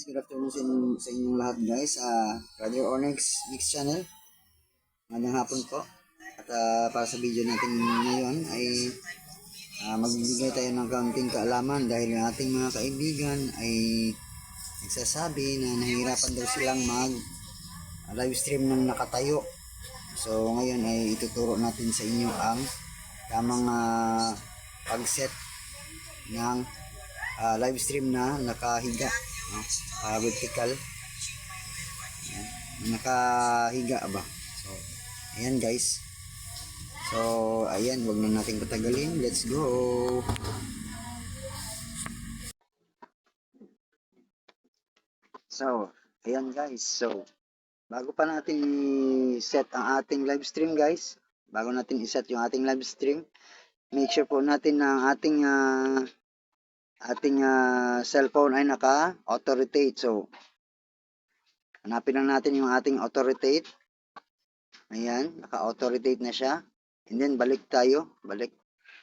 guys, good afternoon sa inyong, sa inyong lahat guys sa Radio Onyx Mix Channel. Magandang hapon po. At ah, para sa video natin ngayon ay ah, magbibigay tayo ng kaunting kaalaman dahil yung ating mga kaibigan ay nagsasabi na nahihirapan daw silang mag ah, live stream ng nakatayo. So ngayon ay ituturo natin sa inyo ang tamang ah, pag-set ng ah, live stream na nakahiga no? Ah, vertical. Ayan. nakahiga ba? So ayan guys. So ayan wag na natin patagalin. Let's go. So ayan guys. So bago pa natin i-set ang ating live stream guys bago natin i-set yung ating live stream make sure po natin na ang ating ah, ating ah, cellphone ay naka auto rotate so hanapin lang natin yung ating auto rotate ayan naka auto rotate na siya. And then balik tayo. Balik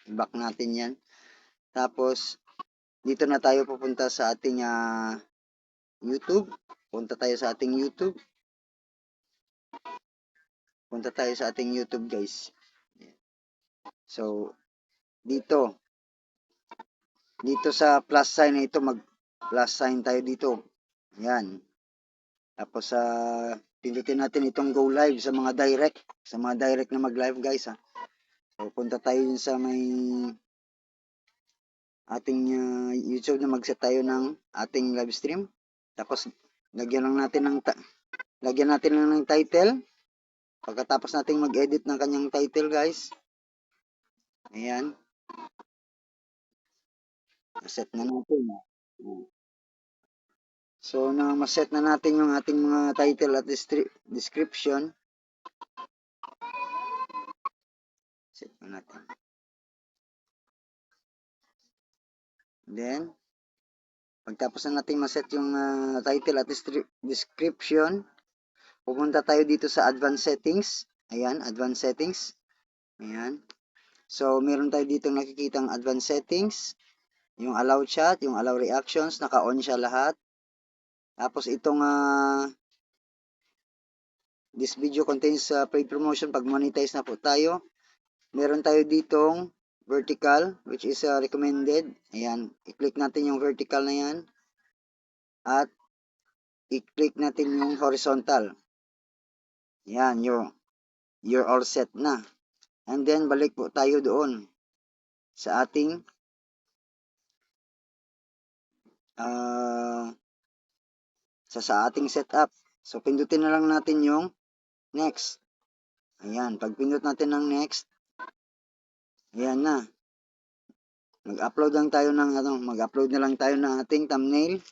back natin yan. Tapos dito na tayo pupunta sa ating ah, YouTube. Punta tayo sa ating YouTube. Punta tayo sa ating YouTube guys. So dito dito sa plus sign na ito mag plus sign tayo dito. Yan. Tapos sa pindutin natin itong go live sa mga direct. Sa mga direct na mag live guys ha. So punta tayo sa may ating uh, youtube na mag set tayo ng ating live stream. Tapos lagyan lang natin ng lagyan natin lang ng title. Pagkatapos nating mag edit ng kanyang title guys. Ayan set na natin. So, na maset na natin yung ating mga title at description. Set na natin. Then, pagtapos na natin maset yung ah, title at description, pupunta tayo dito sa advanced settings. Ayan, advanced settings. Ayan. So, meron tayo dito nakikitang advanced settings yung allow chat, yung allow reactions, naka-on siya lahat. Tapos itong ah, this video contains uh, paid promotion pag monetize na po tayo. Meron tayo ditong vertical which is uh, recommended. Ayan, i-click natin yung vertical na yan. At i-click natin yung horizontal. Yan, you're, you're all set na. And then balik po tayo doon sa ating ah sa, sa ating setup. So, pindutin na lang natin yung next. Ayan, pag pindot natin ng next, ayan na. Mag-upload lang tayo ng ano, mag-upload na lang tayo ng ating thumbnail.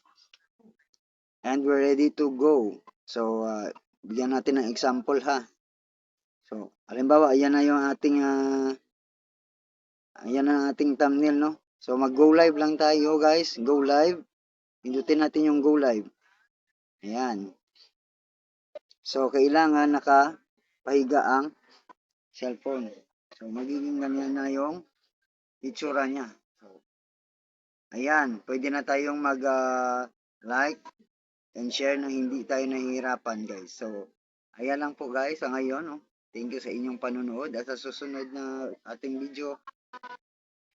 And we're ready to go. So, uh, bigyan natin ng example ha. So, halimbawa, ayan na yung ating uh, ayan na ating thumbnail, no? So, mag-go live lang tayo, guys. Go live. Pindutin natin yung go live. Ayan. So, kailangan nakapahiga ang cellphone. So, magiging ganyan na yung itsura niya. So, ayan. Pwede na tayong mag-like and share na hindi tayo nahihirapan, guys. So, ayan lang po, guys, sa ngayon. No? Thank you sa inyong panunood. At sa susunod na ating video,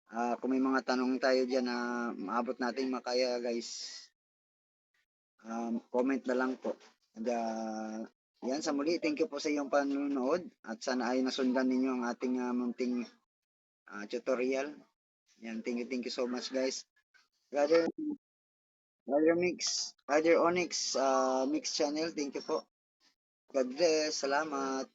Ah, kung may mga tanong tayo dyan na maabot natin makaya guys, um, comment na lang po. And uh, yan sa muli, thank you po sa iyong panunood at sana ay nasundan ninyo ang ating uh, munting uh, tutorial. Yan, thank you, thank you so much guys. Brother, Brother Mix, Brother Onyx uh, Mix Channel, thank you po. God bless, salamat.